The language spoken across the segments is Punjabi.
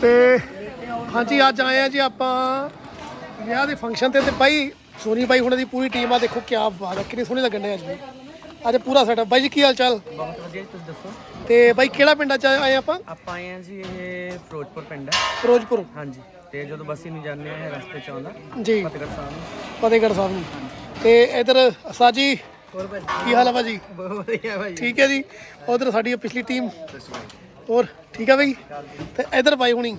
ਤੇ ਹਾਂਜੀ ਅੱਜ ਆਏ ਆ ਜੀ ਆਪਾਂ ਵਿਆਹ ਦੇ ਫੰਕਸ਼ਨ ਤੇ ਤੇ ਬਾਈ ਸੋਨੀ ਬਾਈ ਹੁਣਾਂ ਦੀ ਪੂਰੀ ਟੀਮ ਆ ਦੇਖੋ ਕੀ ਬਾਤ ਹੈ ਕਿੰਨੀ ਸੋਹਣੀ ਲੱਗਣ ਅੱਜ ਵੀ। ਅੱਜ ਪੂਰਾ ਸੈਟਅਪ ਬਾਈ ਜੀ ਕੀ ਹਾਲ ਚਾਲ? ਬਹੁਤ ਵਧੀਆ ਜੀ, ਤੁਸੀਂ ਦੱਸੋ? ਤੇ ਬਾਈ ਕਿਹੜਾ ਪਿੰਡ ਚ ਆਏ ਆਪਾਂ? ਆਪਾਂ ਆਏ ਹਾਂ ਜੀ ਇਹ ਫਿਰੋਜ਼ਪੁਰ ਪਿੰਡ ਹੈ ਫਿਰੋਜ਼ਪੁਰ। ਹਾਂਜੀ ਤੇ ਜਦੋਂ ਬੱਸੀ ਨੂੰ ਜਾਂਦੇ ਆ ਇਹ ਰਸਤੇ ਚ ਆਉਂਦਾ। ਜੀ। ਫਤਿਹਗੜ੍ਹ ਸਾਹਿਬ ਨੂੰ। ਫਤਿਹਗੜ੍ਹ ਸਾਹਿਬ ਨੂੰ। ਤੇ ਇਧਰ ਸਾਜੀ ਹੋਰ ਭਾਈ ਕੀ ਹਾਲ ਹੈ ਭਾਜੀ? ਬਹੁਤ ਵਧੀਆ ਭਾਈ ਠੀਕ ਹੈ ਜੀ। ਉਧਰ ਸਾਡੀ ਪਿਛਲੀ ਟੀਮ ਹੋਰ ਠੀਕ ਹੈ ਬਾਈ? ਤੇ ਇਧਰ ਬਾਈ ਹੁਣੀ।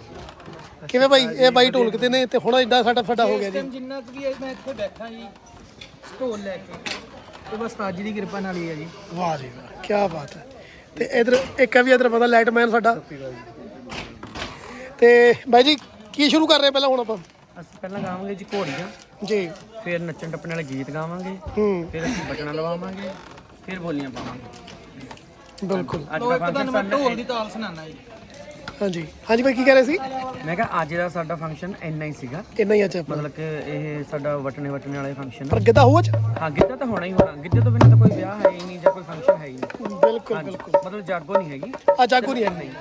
ਕਿਵੇਂ ਬਾਈ? ਇਹ ਬਾਈ ਢੋਲਕ ਤੇ ਨੇ ਤੇ ਹੁਣ ਐਡਾ ਸਾਡਾ ਫੱਡਾ ਹੋ ਗਿਆ ਜੀ। ਜਿੰਨਾ ਵੀ ਮੈਂ ਇੱਥੇ ਬੈਠਾ ਜੀ ਢੋਲ ਲੈ ਕੇ ਤੇ ਬਸ ਤਾਜੀ ਦੀ ਕਿਰਪਾ ਨਾਲ ਹੀ ਹੈ ਜੀ। ਵਾਹ ਜੀ ਵਾਹ ਕੀ ਬਾਤ ਹੈ। ਤੇ ਇਧਰ ਇੱਕ ਹੈ ਵੀ ਇਧਰ ਪਤਾ ਲਾਈਟਮੈਨ ਸਾਡਾ। ਤੇ ਬਾਈ ਜੀ ਕੀ ਸ਼ੁਰੂ ਕਰ ਰਹੇ ਪਹਿਲਾਂ ਹੁਣ ਆਪਾਂ? ਅਸੀਂ ਪਹਿਲਾਂ ਗਾਵਾਂਗੇ ਜੀ ਘੋੜੀਆਂ। ਜੀ। ਫਿਰ ਨੱਚਣ ਟੱਪਣ ਵਾਲੇ ਗੀਤ ਗਾਵਾਂਗੇ। ਹੂੰ। ਫਿਰ ਅਸੀਂ ਬਟਨਾ ਲਵਾਵਾਂਗੇ। ਫਿਰ ਬੋਲੀਆਂ ਪਾਵਾਂਗੇ। ਬਿਲਕੁਲ। ਅੱਜ ਦਾ ਫੰਕਸ਼ਨ ਸਾਡਾ ਢੋਲ ਦੀ ਤਾਲ ਸੁਣਾਣਾ ਜੀ। ਹਾਂਜੀ। ਹਾਂਜੀ ਬਾਈ ਕੀ ਕਹਿ ਰਹੇ ਸੀ? ਮੈਂ ਕਿਹਾ ਅੱਜ ਦਾ ਸਾਡਾ ਫੰਕਸ਼ਨ ਇੰਨਾ ਹੀ ਸੀਗਾ। ਇੰਨਾ ਹੀ ਅੱਜ ਮਤਲਬ ਕਿ ਇਹ ਸਾਡਾ ਵਟਣੇ ਵਟਣੇ ਵਾਲੇ ਫੰਕਸ਼ਨ ਪਰ ਗਿੱਧਾ ਹੋਊ ਅੱਜ? ਹਾਂ ਗਿੱਧਾ ਤਾਂ ਹੋਣਾ ਹੀ ਹੋਣਾ। ਗਿੱਧੇ ਤੋਂ ਬਿਨਾਂ ਤਾਂ ਕੋਈ ਵਿਆਹ ਹੈ ਹੀ ਨਹੀਂ ਜਾਂ ਕੋਈ ਫੰਕਸ਼ਨ ਹੈ ਹੀ ਨਹੀਂ। ਬਿਲਕੁਲ ਬਿਲਕੁਲ। ਮਤਲਬ ਜਾਗੋ ਨਹੀਂ ਹੈਗੀ। ਆ ਜਾਗੋ ਨਹੀਂ ਹੈ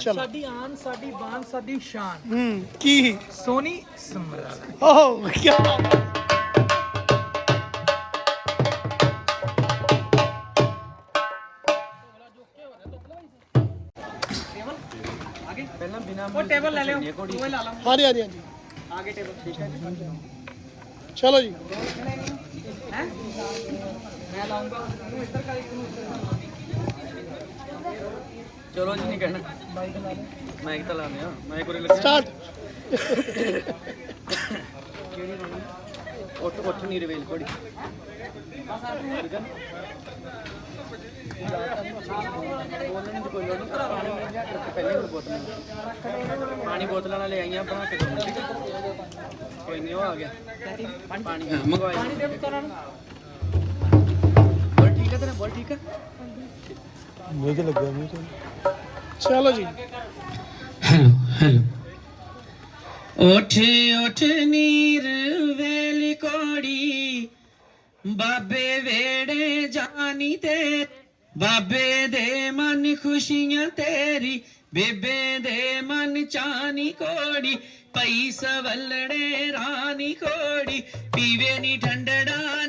ਚਲੋ। ਸਾਡੀ ਆਨ ਸਾਡੀ ਬਾਨ ਸਾਡੀ ਸ਼ਾਨ। ਹੂੰ ਕੀ? ਸੋਨੀ ਸਮਰਾਲਾ। ਓਹ ਕੀ ਬਾਤ ਹੈ। ਪਹਿਲਾਂ ਬਿਨਾ ਉਹ ਟੇਬਲ ਲੈ ਲਿਓ ਘੋੜੀ ਹਾਂਜੀ ਹਾਂਜੀ ਹਾਂਜੀ। ਆਗੇ ਟੇਬਲ ਠੀਕ ਹੈ ਜੀ। ਚਲੋ ਜੀ। ਚਲੋ ਜੀ ਨਹੀਂ ਕਹਿਣਾ। ਮਾਈਕ ਤਾਂ ਲਾ ਲਿਆ ਮਾਈਕ ਕੋਲੇ ਲੱਗਿਆ। ਸਟਾਰਟ ਕਿਹੜੀ ਲਾਉਣੀ? ਉੱਠ ਉੱਠ ਨਹੀਂ ਰਵੇਲ ਘੋੜੀ ਠੀਕ ਹੈ ਬੋਲਣ ਦੀ ਕੋਈ। ਲੋੜ ਨਹੀਂ ਪਾਣੀ ਪਹਿਲੇ ਬੋਤਲਾਂ ਪਾਣੀ ਬੋਤਲਾਂ ਨਾਲ ਲੈ ਆਈਆਂ ਬਣਾ ਕੇ ਦੋ। ਠੀਕ ਹੈ ਕੋਈ ਨਹੀਂ ਉਹ ਆ ਗਿਆ। ਪਾਣੀ ਮੰਗਵਾਈ ਪਾਣੀ ਦੇ ਬੋਤਲਾਂ ਬੋਲ ਠੀਕ ਹੈ ਤੇਰਾ ਬੋਲ ਠੀਕ ਹੈ ਚਲੋ ਜੀ। ਹੈਲੋ ਹੈਲੋ ਉਠ ਉਠ ਨੀਰ ਵੇਲੀ ਕੋੜੀ। ਬਾਬੇ ਵੇੜੇ ਜਾਨੀ ਤੇ, ਬਾਬੇ ਦੇ ਮਨ ਖੁਸ਼ੀਆਂ ਤੇਰੀ, ਬੇਬੇ ਦੇ ਮਨ ਚਾਨੀ ਕੋੜੀ। ਪਈ ਸਵਲੜੇ ਰਾਨੀ ਕੋੜੀ, ਪੀਵੇ ਨੀ ਠੰਡੜਾ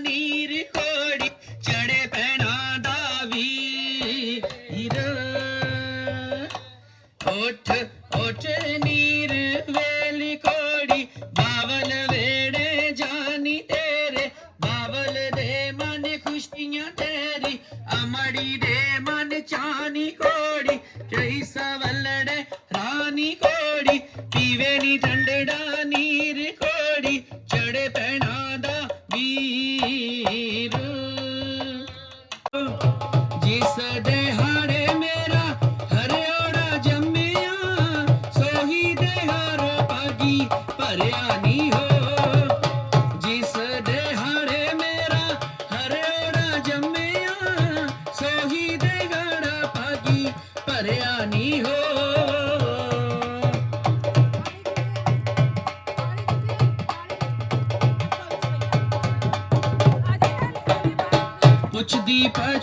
ਕੋੜੀ ਜਈ ਸਵਲੜੇ ਰਾਨੀ ਕੋੜੀ ਪੀਵੇ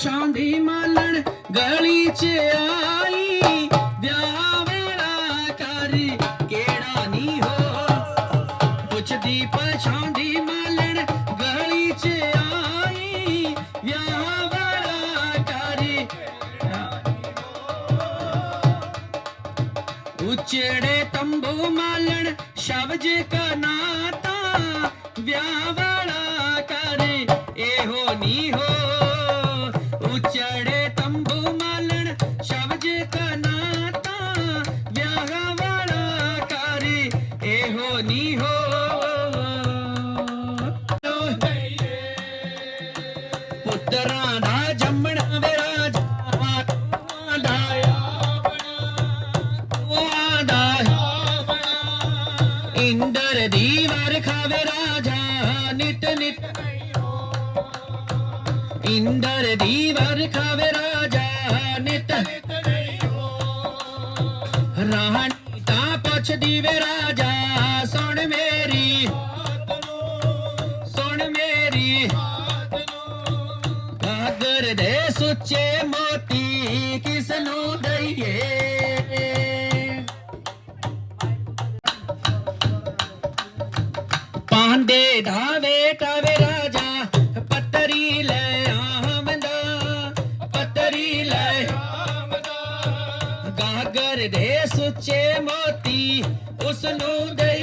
ਪੁੱਛਦੀ ਪਛਾਉਂਦੀ ਮਾਲਣ ਗਲੀ ਚ ਆਈ। ਵਿਆਹ ਵੇਲਾ ਕਰ ਕਿਹੜਾ ਨਹੀਂ ਹੋ। ਪੁੱਛਦੀ ਪਛਾਉਂਦੀ ਮਾਲਣ ਗਲੀ ਚ ਆਈ। ਵਿਆਹ ਵੇਲਾ ਕਰ ਉਚੜੇ ਤੰਬੂ ਮਾਲਣ ਸ਼ਬਜ ਕਨਾਤਾ। ਵਿਆਹ ਵਾਲਾ ਕਰ ਇਹੋ ਨੀ ਹੋ। ਵਰਖਾਵੇ ਰਾਜਾ ਨਿਤ। ਰਾਣੀ ਤਾਂ ਪੁੱਛਦੀ ਵੇ ਰਾਜਾ, ਸੁਣ ਮੇਰੀ ਸੁਣ ਮੇਰੀ। ਗਾਗਰ ਦੇ ਸੁੱਚੇ ਮੋਤੀ ਕਿਸ ਨੂੰ ਦਈਏ? ਪਾਂਡੇ ਧਾਵੇ ਟਾਵੇ ਦੇ ਸੁੱਚੇ ਮੋਤੀ ਉਸ ਨੂੰ ਦਈਏ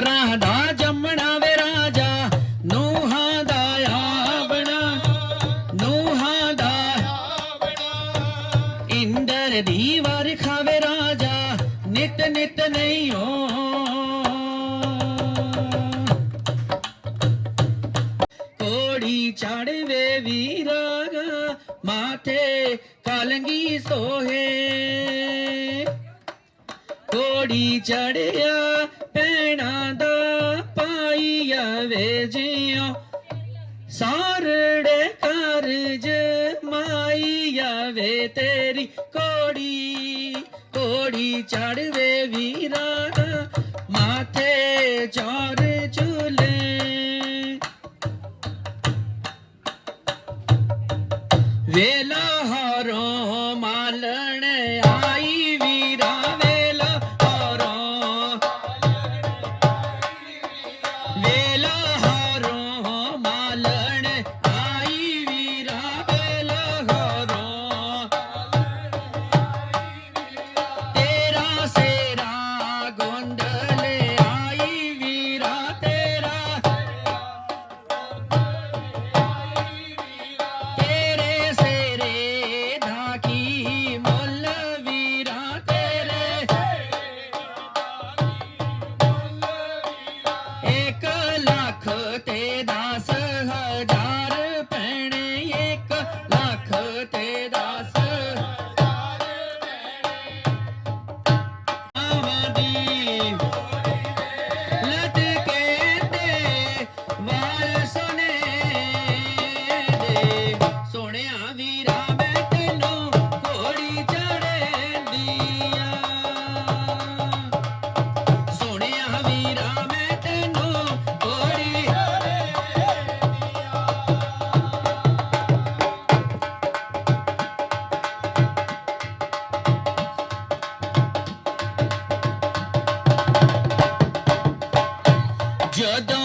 ਪੁੱਤਰਾਂ ਦਾ ਜੰਮਣਾ ਵੇ ਰਾਜਾ, ਨੂਹਾਂ ਦਾ ਆਵਣਾ, ਨੂਹਾਂ ਦਾ ਇੰਦਰ ਦੀ ਵਾਰ ਖਾਵੇ ਰਾਜਾ, ਨਿਤ ਨਿਤ ਨਹੀਂ ਹੋ। ਕੋੜੀ ਚੜਵੇ ਵੀਰਾ ਮਾਥੇ ਕਲੰਗੀ ਸੋਹੇ। ਕੋੜੀ ਚੜਿਆ ਪੈਣਾ ਦਾ ਪਾਈਆ ਵੇ ਜਿਉ। ਸਾਰੜੇ ਕਾਰਜ ਮਾਈਆ ਵੇ ਤੇਰੀ ਕੋੜੀ ਕੋੜੀ ਚੜਵੇ ਵੀਰਾ ਮਾਥੇ ਚੌਰ ਜਦੋਂ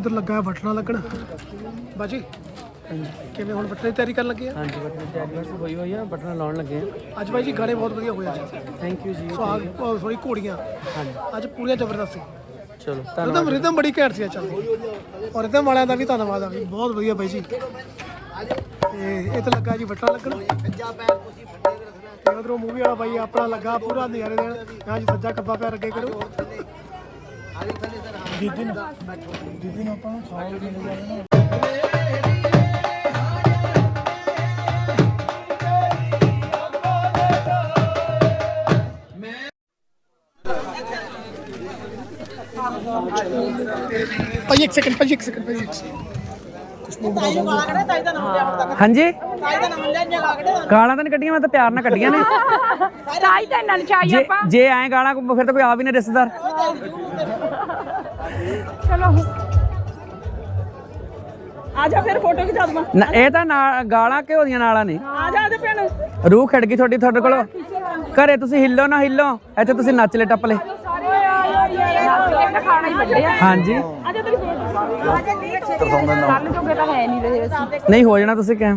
ਇੱਧਰ ਲੱਗਾ ਹੈ ਵਟਣਾ ਲੱਗਣ ਬਾਜੀ ਕਿਵੇਂ ਹੁਣ ਵਟਣੇ ਦੀ ਤਿਆਰੀ ਕਰਨ ਲੱਗੇ ਆ? ਹਾਂਜੀ ਬਟਨ ਤਿਆਰੀ ਬਸ ਹੋਈ ਹੋਈ ਆ ਬਟਨ ਲਾਉਣ ਲੱਗੇ ਆ। ਅੱਜ ਬਾਈ ਜੀ ਗਾਣੇ ਬਹੁਤ ਵਧੀਆ ਹੋਏ ਅੱਜ। ਥੈਂਕ ਯੂ ਜੀ ਸੁਹਾਗ ਸੋਰੀ ਘੋੜੀਆਂ। ਹਾਂਜੀ। ਅੱਜ ਪੂਰੀਆਂ ਜ਼ਬਰਦਸਤ ਸੀ। ਚਲੋ ਰਿਦਮ ਰਿਦਮ ਬੜੀ ਘੈਂਟ ਸੀ ਅੱਜ। ਚੱਲਦੀ ਔਰ ਰਿਦਮ ਵਾਲਿਆਂ ਦਾ ਵੀ ਧੰਨਵਾਦ ਆ ਵੀ ਬਹੁਤ ਵਧੀਆ ਬਾਈ ਜੀ। ਤੇ ਇਹ ਤੇ ਲੱਗਾ ਜੀ ਵਟਣਾ ਲੱਗਣ ਤੇ ਉਧਰੋਂ ਮੂਵੀ ਵਾਲਾ ਬਾਈ ਆਪਣਾ ਲੱਗਾ ਪੂਰਾ ਨਜ਼ਾਰੇ ਦੇਣ। ਹਾਂ ਜੀ ਸੱਜਾ ਖੱਬਾ ਪੈਰ ਅੱਗੇ ਕਰੋ। ਦੀਦੀ ਨੂੰ ਦੀਦੀ ਨੂੰ ਆਪਾਂ ਨੂੰ ਖਾਓ ਵੀ ਨਹੀਂ ਜਾਣਾ। ਭਾਈ ਇੱਕ ਸੈਕਿੰਡ ਭਾਈ ਇੱਕ ਸੈਕਿੰਡ ਭਾਈ ਇੱਕ। ਹਾਂਜੀ? ਗਾਲਾਂ ਤਾਂ ਨਹੀਂ ਕੱਢੀਆਂ ਮੈਂ ਤਾਂ ਪਿਆਰ ਨਾਲ ਕੱਢੀਆਂ ਨੇ। ਤਾਈ ਤਾਂ ਇਹਨਾਂ ਨੂੰ ਚਾਹੀਏ ਜੇ ਆਪਾਂ। ਜੇ ਐਂ ਗਾਲਾਂ ਕੋ- ਫਿਰ ਤਾਂ ਕੋਈ ਆ ਵੀ ਨਹੀਂ ਰਿਸ਼ਤੇਦਾਰ। ਚਲੋ ਆ ਜਾ ਫਿਰ ਫੋਟੋ ਖਿਚਾ ਦਵਾਂ ਨਾ ਇਹ ਤਾਂ ਨਾਲ- ਗਾਲਾਂ ਘਿਓ ਦੀਆਂ ਨਾਲਾਂ ਨੇ। ਆ ਜਾ ਆ ਜਾ ਭੈਣ। ਰੂਹ ਖੜ ਗਈ ਤੁਹਾਡੀ ਤੁਹਾਡੇ ਕੋਲ। ਘਰੇ ਤੁਸੀਂ ਹਿੱਲੋ ਨਾ ਹਿੱਲੋ ਇੱਥੇ ਤੁਸੀਂ ਨੱਚ ਲੈ ਟੱਪ ਲੈ। ਸਾਰੇ। ਖਾਣਾ ਹੀ ਵੱਡੇ ਆ। ਹਾਂਜੀ। ਆ ਜਾ ਤੇਰੀ ਫੋਟੋ ਆ ਜਾ ਨਹੀਂ ਕੱਲ ਜੋਗੇ ਤਾਂ ਹੈ ਨਹੀਂ ਰਹੇ ਅਸੀਂ ਨਹੀਂ ਹੋ ਜਾਣਾ ਤੁਸੀਂ ਕਹਿ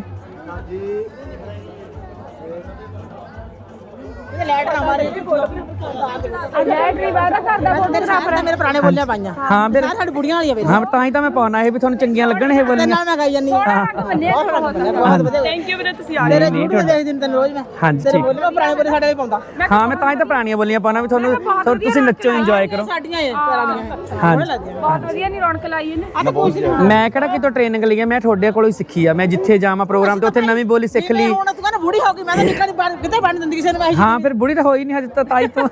ਆ ਬੈਟਰੀ ਵਾਦਾ ਕਰਦਾ ਫੋਟੋਗ੍ਰਾਫਰ ਮੇਰੇ ਪੁਰਾਣੇ ਬੋਲਿਆ ਪਾਈਆਂ। ਹਾਂ ਫਿਰ ਸਾਡੀ ਬੁੜੀਆਂ ਵਾਲੀਆਂ ਵੇ ਹਾਂ ਤਾਂ ਹੀ ਤਾਂ ਮੈਂ ਪਾਉਣਾ ਇਹ ਵੀ ਤੁਹਾਨੂੰ ਚੰਗੀਆਂ ਲੱਗਣ ਇਹ ਬੋਲੀਆਂ। ਨਾਲ ਮੈਂ ਗਾਈ ਜਾਂਦੀ ਬਹੁਤ ਵਧੀਆ ਥੈਂਕ ਯੂ ਵੀਰੇ ਤੁਸੀਂ ਆ ਤੇਰੇ YouTube ਤੇ ਦੇਖਦੀ ਤੈਨੂੰ ਰੋਜ਼ ਮੈਂ। ਹਾਂਜੀ ਤੇਰੇ ਠੀਕ। ਬੋਲੇ ਮੈਂ ਪੁਰਾਣੇ ਬੋਲੇ ਸਾਡੇ ਵੀ ਪਾਉਂਦਾ। ਹਾਂ ਮੈਂ ਤਾਂ ਹੀ ਤਾਂ ਪੁਰਾਣੀਆਂ ਬੋਲੀਆਂ ਪਾਉਣਾ ਵੀ ਤੁਹਾਨੂੰ ਤੁਹਾਨੂੰ- ਤੁਸੀਂ ਨੱਚੋ ਇੰਜੋਏ ਕਰੋ। ਸਾਡੀਆਂ ਇਹ ਪੁਰਾਣੀਆਂ। ਹਾਂਜੀ ਬਹੁਤ ਵਧੀਆ ਨਹੀਂ ਰੌਣਕ ਲਾਈ ਇਹਨੇ। ਆ ਤਾਂ ਕੁਝ ਨਹੀਂ ਮੈਂ ਕਿਹੜਾ ਕਿਤੋਂ ਟ੍ਰੇਨਿੰਗ ਲਈ ਮੈਂ ਤੁਹਾਡੇ ਕੋਲੋਂ ਹੀ ਸਿੱਖੀ ਆ। ਮੈਂ ਜਿੱਥੇ ਜਾਵਾਂ ਪ੍ਰੋਗਰਾਮ ਤੇ ਉੱਥੇ ਨਵੀਂ ਬੋਲੀ ਸਿੱਖ ਲਈ। ਹੁਣ ਤੂੰ ਕਹਿੰਦਾ ਬੁੜੀ ਹੋ ਗਈ ਮੈਂ ਤਾਂ ਨਿੱਕਾ ਨਹੀਂ ਬਣ ਕਿਤੇ ਬਣ ਦਿੰਦੀ ਕਿਸੇ ਨੂੰ ਮੈਂ ਹਾਂ ਫਿਰ ਬੁੜੀ ਤਾਂ ਹੋਈ ਨਹੀਂ ਹਜੇ ਤਾਂ ਤਾਈ ਤੋਂ।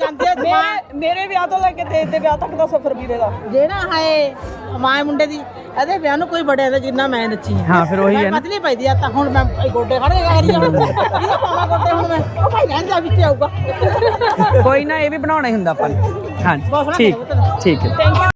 ਜਾਂਦੇ ਮੇਰੇ ਵਿਆਹ ਤੋਂ ਲੈ ਕੇ ਤੇ ਤੇ ਵਿਆਹ ਤੱਕ ਦਾ ਸਫ਼ਰ ਵੀਰੇ ਦਾ। ਜਿਹੜਾ ਹਾਏ ਮਾਂ ਮੁੰਡੇ ਦੀ ਇਹਦੇ ਵਿਆਹ ਨੂੰ ਕੋਈ ਬੜਿਆ ਦਾ ਜਿੰਨਾ ਮੈਂ ਨੱਚੀ ਆ। ਹਾਂ ਫਿਰ ਉਹੀ ਹੈ ਨਾ। ਪਤਲੀ ਪਈਦੀ ਆ ਤਾਂ ਹੁਣ ਮੈਂ ਗੋਡੇ ਖੜ ਗਏ ਗਾਰੀ ਹੁਣ। ਇਹਦਾ ਪਾਵਾਂ ਗੋਡੇ ਹੁਣ ਮੈਂ। ਉਹ ਭਾਈ ਰਹਿਣ ਜਾ ਵਿੱਚ ਆਊਗਾ। ਕੋਈ ਨਾ ਇਹ ਵੀ ਬਣਾਉਣਾ ਹੀ ਹੁੰਦਾ ਆਪਾਂ ਨੇ। ਹਾਂਜੀ ਠੀਕ। ਠੀਕ ਹੈ।